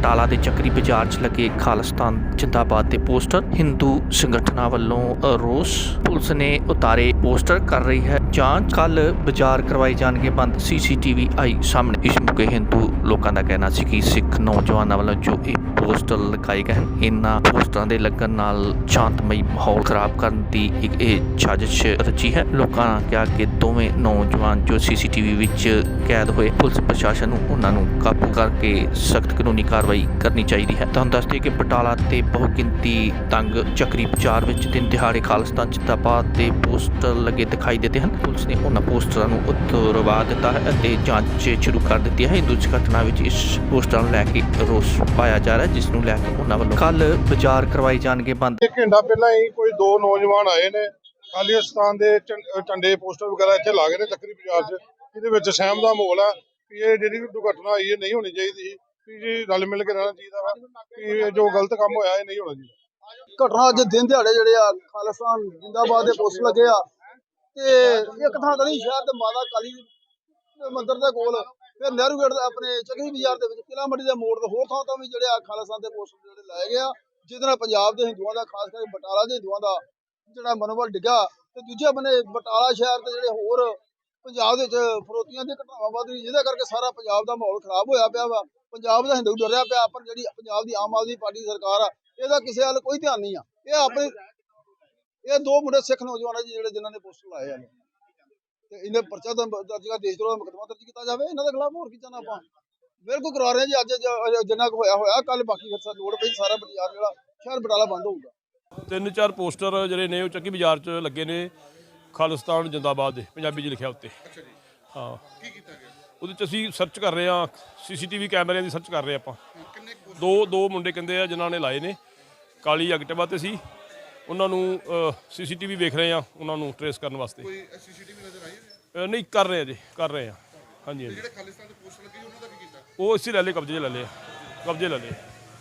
ਬਟਾਲਾ ਦੇ ਚੱਕਰੀ ਬਾਜ਼ਾਰ 'ਚ ਲੱਗੇ ਖਾਲਿਸਤਾਨ ਜਿੰਦਾਬਾਦ ਦੇ ਪੋਸਟਰ। ਹਿੰਦੂ ਸੰਗਠਨਾਂ ਵੱਲੋਂ ਰੋਸ। ਪੁਲਿਸ ਨੇ ਉਤਾਰੇ ਪੋਸਟਰ, ਕਰ ਰਹੀ ਹੈ ਜਾਂਚ। ਕੱਲ ਬਾਜ਼ਾਰ ਕਰਵਾਏ ਜਾਣਗੇ ਬੰਦ ਸੀਸੀਟੀਵੀ ਆਈ ਸਾਹਮਣੇ। ਇਸ ਮੌਕੇ ਹਿੰਦੂ ਲੋਕਾਂ ਦਾ ਕਹਿਣਾ ਸੀ ਕਿ ਸਿੱਖ ਨੌਜਵਾਨਾਂ ਵੱਲੋਂ ਜੋ ਇਹ ਪੋਸਟਰ ਲਗਾਏ ਗਏ ਹਨ, ਇਹਨਾਂ ਪੋਸਟਰਾਂ ਦੇ ਲੱਗਣ ਨਾਲ ਸ਼ਾਂਤਮਈ ਮਾਹੌਲ ਖਰਾਬ ਕਰਨ ਦੀ ਇੱਕ ਇਹ ਸਾਜ਼ਿਸ਼ ਰਚੀ ਹੈ। ਲੋਕਾਂ ਨੇ ਕਿਹਾ ਕਿ ਦੋਵੇਂ ਨੌਜਵਾਨ ਜੋ ਸੀਸੀਟੀਵੀ ਵਿੱਚ ਕੈਦ ਹੋਏ, ਪੁਲਿਸ ਪ੍ਰਸ਼ਾਸਨ ਨੂੰ ਉਹਨਾਂ ਨੂੰ ਕਾਬੂ ਕਰਕੇ ਸਖਤ ਕਾਨੂੰਨੀ ਕਾਰਵਾਈ ਕਰਨੀ ਚਾਹੀਦੀ ਹੈ। ਤੁਹਾਨੂੰ ਦੱਸ ਕਿ ਬਟਾਲਾ ਤੇ ਬਹੁਗਿਣਤੀ ਤੰਗ ਚੱਕਰੀ ਬਾਜ਼ਾਰ ਵਿੱਚ ਦਿਨ ਦਿਹਾੜੇ ਖਾਲਿਸਤਾਨ ਜਿੰਦਾਬਾਦ ਦੇ ਪੋਸਟਰ ਲੱਗੇ ਦਿਖਾਈ ਦਿੱਤੇ ਹਨ। ਪੁਲਿਸ ਨੇ ਉਹਨਾਂ ਪੋਸਟਰਾਂ ਨੂੰ ਉਤਰਵਾ ਦਿੱਤਾ ਹੈ ਅਤੇ ਜਾਂਚ ਸ਼ੁਰੂ ਕਰ ਦਿੱਤੀ ਹੈ। ਹਿੰਦੂ ਘਟਨਾ ਸੰਗਠਨਾਂ ਵਿੱਚ ਇਸ ਪੋਸਟਰਾਂ ਨੂੰ ਲੈ ਕੇ ਰੋਸ ਪਾਇਆ ਜਾ ਰਿਹਾ ਜਿਸ ਨੂੰ ਲੈ ਕੇ ਉਹਨਾਂ ਵੱਲੋਂ ਕੱਲ ਬਾਜ਼ਾਰ ਕਰਵਾਏ ਜਾਣਗੇ ਬੰਦ। ਇੱਕ ਘੰਟਾ ਪਹਿਲਾਂ ਹੀ ਕੋਈ ਦੋ ਨੌਜਵਾਨ ਆਏ ਨੇ ਖਾਲਿਸਤਾਨ ਦੇ ਝੰਡੇ ਪੋਸਟਰ ਵਗੈਰਾ ਇੱਥੇ ਲਾ ਗਏ ਨੇ ਚੱਕਰੀ ਬਾਜ਼ਾਰ 'ਚ। ਇਹਦੇ ਵਿੱਚ ਸਹਿਮ ਦਾ ਮਾਹੌਲ ਹੈ ਕਿ ਇਹ ਜਿਹੜੀ ਦੁਰਘਟਨਾ ਹੋਈ ਹੈ ਨਹੀਂ ਹੋਣੀ ਚਾਹੀਦੀ। ਸੀ ਕਿ ਜੀ ਰਲ ਮਿਲ ਕੇ ਰਹਿਣਾ ਚਾਹੀਦਾ ਵਾ ਕਿ ਇਹ ਜੋ ਗਲਤ ਕੰਮ ਹੋਇਆ ਇਹ ਨਹੀਂ ਹੋਣਾ ਚਾਹੀਦਾ। ਘਟਨਾ ਅੱਜ ਦਿਨ ਦਿਹਾੜੇ ਜਿਹੜੇ ਆ ਖਾਲਿਸਤਾਨ ਜਿੰਦਾਬਾਦ ਦੇ ਪੋਸਟ ਲੱਗੇ ਆ। ਤੇ ਇੱਕ ਥਾਂ ਤਾਂ ਨਹੀਂ ਸ਼ਹਿਰ ਤੇ ਮਾਤਾ ਕਾਲੀ ਮੰਦਿਰ ਦੇ ਕੋਲ ਫਿਰ ਨਹਿਰੂ ਗੇਟ ਦੇ ਆਪਣੇ ਚੱਕਰੀ ਬਾਜ਼ਾਰ ਦੇ ਵਿੱਚ ਕਿਲਾ ਮੰਡੀ ਦੇ ਮੋੜ ਤੇ ਹੋਰ ਥਾਂ ਤੋਂ ਵੀ ਜਿਹੜੇ ਆ ਖਾਲਿਸਤਾਨ ਦੇ ਪੋਸਟ ਜਿਹੜੇ ਲਾਏ ਗਏ ਜਿਹਦੇ ਨਾਲ ਪੰਜਾਬ ਦੇ ਹਿੰਦੂਆਂ ਦਾ, ਖਾਸ ਕਰਕੇ ਬਟਾਲਾ ਦੇ ਹਿੰਦੂਆਂ ਦਾ ਜਿਹੜਾ ਮਨੋਬਲ ਡਿੱਗਾ ਤੇ ਦੂਜੇ ਬੰਨੇ ਬਟਾਲਾ ਸ਼ਹਿਰ ਤੇ ਜਿਹੜੇ ਹੋਰ ਪੰਜਾਬ ਦੇ ਵਿੱਚ ਫਰੋਤੀਆਂ ਦੀਆਂ ਘਟਨਾਵਾਂ ਵੱਧ ਰਹੀ ਜਿਹਦੇ ਕਰਕੇ ਸਾਰਾ ਪੰਜਾਬ ਦਾ ਮਾਹੌਲ ਖਰਾਬ ਹੋਇਆ ਪਿਆ ਵਾ। ਪੰਜਾਬ ਦਾ ਹਿੰਦੂ ਡਰਿਆ ਪਿਆ, ਪਰ ਜਿਹੜੀ ਪੰਜਾਬ ਦੀ ਆਮ ਆਦਮੀ ਪਾਰਟੀ ਸਰਕਾਰ ਆ, ਇਹਦਾ ਕਿਸੇ ਵੱਲ ਕੋਈ ਧਿਆਨ ਨਹੀਂ ਆ। ਇਹ ਆਪਣੇ ਇਹ ਦੋ ਮੁੰਡੇ ਸਿੱਖ ਨੌਜਵਾਨ ਆ ਜੀ ਜਿਹੜੇ ਜਿਨ੍ਹਾਂ ਨੇ ਪੋਸਟਰ ਲਾਏ ਆ। ਤੇ ਇਹਨੇ ਪਰਚਾ ਦਰਜ ਕਰ ਦੇਸ਼ ਦਾ ਮੁਕਦਮਾ ਦਰਜ ਕੀਤਾ ਜਾਵੇ। ਇਹਨਾਂ ਦੇ ਖਿਲਾਫ ਹੋਰ ਕੀ ਚਾਹਨਾ ਆਪਾਂ? ਬਿਲਕੁਲ ਕਰਾ ਰਹੇ ਜੀ। ਅੱਜ ਜਿੰਨਾ ਕੁ ਹੋਇਆ ਹੋਇਆ ਕੱਲ ਬਾਕੀ ਫਿਰ ਲੋੜ ਪਈ ਸਾਰਾ ਬਾਜ਼ਾਰ ਜਿਹੜਾ ਸ਼ਹਿਰ ਬਟਾਲਾ ਬੰਦ ਹੋਊਗਾ। ਤਿੰਨ ਚਾਰ ਪੋਸਟਰ ਜਿਹੜੇ ਨੇ ਉਹ ਚੱਕੀ ਬਾਜ਼ਾਰ 'ਚ ਲੱਗੇ ਨੇ। ਖਾਲਿਸਤਾਨ ਜਿੰਦਾਬਾਦ ਦੇ ਪੰਜਾਬੀ 'ਚ ਲਿਖਿਆ ਉੱਤੇ। ਅੱਛਾ ਜੀ। ਹਾਂ। ਕੀ ਕੀਤਾ ਗਿਆ? ਉਹਦੇ 'ਚ ਅਸੀਂ ਸਰਚ ਕਰ ਰਹੇ ਹਾਂ ਸੀਸੀਟੀਵੀ ਕੈਮਰਿਆਂ ਦੀ ਸਰਚ ਕਰ ਰਹੇ ਆਪਾਂ। ਦੋ ਦੋ ਮੁੰਡੇ ਕਹਿੰਦੇ ਆ ਜਿਨ੍ਹਾਂ ਨੇ ਲਾਏ ਨੇ। ਕਾਲੀ ਐਕਟਿਵਾ ਤੇ ਸੀ। ਉਹਨਾਂ ਨੂੰ ਸੀਸੀਟੀਵੀ ਵੇਖ ਰਹੇ ਆ ਉਹਨਾਂ ਨੂੰ ਟਰੇਸ ਕਰਨ ਵਾਸਤੇ। ਕੋਈ ਸੀਸੀਟੀਵੀ ਨਜ਼ਰ ਅ, ਨਹੀਂ ਕਰ ਰਹੇ ਆ ਜੀ ਕਰ ਰਹੇ ਆ। ਹਾਂਜੀ ਹਾਂਜੀ। ਜਿਹੜੇ ਖਾਲਿਸਤਾਨ ਦੇ ਪੋਸਟ ਲੱਗੇ ਉਹਨਾਂ ਦਾ ਕੀ ਕੀਤਾ? ਉਹ ਇਸੇ ਲੈ ਲਏ ਕਬਜ਼ੇ 'ਚ ਲੈ ਲਏ ਕਬਜ਼ੇ ਲੈ ਲਏ